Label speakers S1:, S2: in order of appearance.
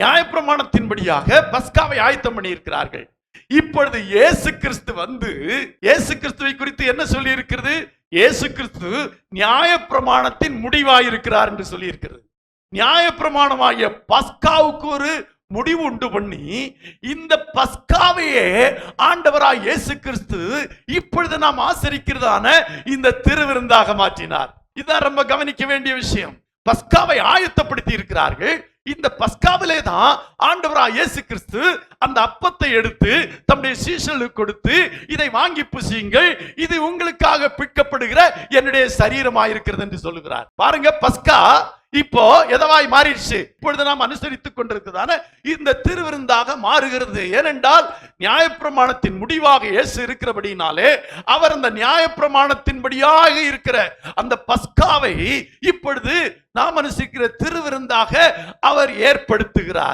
S1: நியாயப்பிரமாணத்தின்படியாக பஸ்காவை ஆயத்தம் பண்ணி இருக்கிறார்கள் இப்பொழுது இயேசு கிறிஸ்து வந்து இயேசு கிறிஸ்துவை குறித்து என்ன சொல்லி இருக்கிறது இயேசு கிறிஸ்து நியாயப்பிரமாணத்தின் முடிவாயிருக்கிறார் என்று சொல்லி இருக்கிறது நியாயப்பிரமாணமாகிய பஸ்காவுக்கு ஒரு முடிவு உண்டு பண்ணி இந்த பஸ்காவையே ஆண்டவராய் இயேசு கிறிஸ்து இப்பொழுது நாம் ஆசரிக்கிறதான இந்த திருவிருந்தாக மாற்றினார். இதான் ரொம்ப கவனிக்க வேண்டிய விஷயம். பஸ்காவை ஆயத்தப்படுத்தி இருக்கிறார்கள் இந்த பஸ்காவிலே தான் ஆண்டவரா இயேசு கிறிஸ்து அந்த அப்பத்தை எடுத்து தம்முடைய சீசலுக்கு கொடுத்து இதை வாங்கி புசியுங்கள். இது உங்களுக்காக பிற்கப்படுகிற என்னுடைய சரீரமாயிருக்கிறது என்று சொல்லுகிறார். பாருங்க பஸ்கா இப்போ எதவாய் மாறிடுச்சு? இப்பொழுது நாம் அனுசரித்துக் கொண்டிருக்கிறதான இந்த திருவிருந்தாக மாறுகிறது. ஏனென்றால் நியாயப்பிரமாணத்தின் முடிவாக இயேசு இருக்கிறபடினாலே அவர் அந்த நியாயப்பிரமாணத்தின்படியாக இருக்கிற அந்த பஸ்காவை இப்பொழுது நாம் அனுசரிக்கிற திருவிருந்தாக அவர் ஏற்படுத்துகிறார்.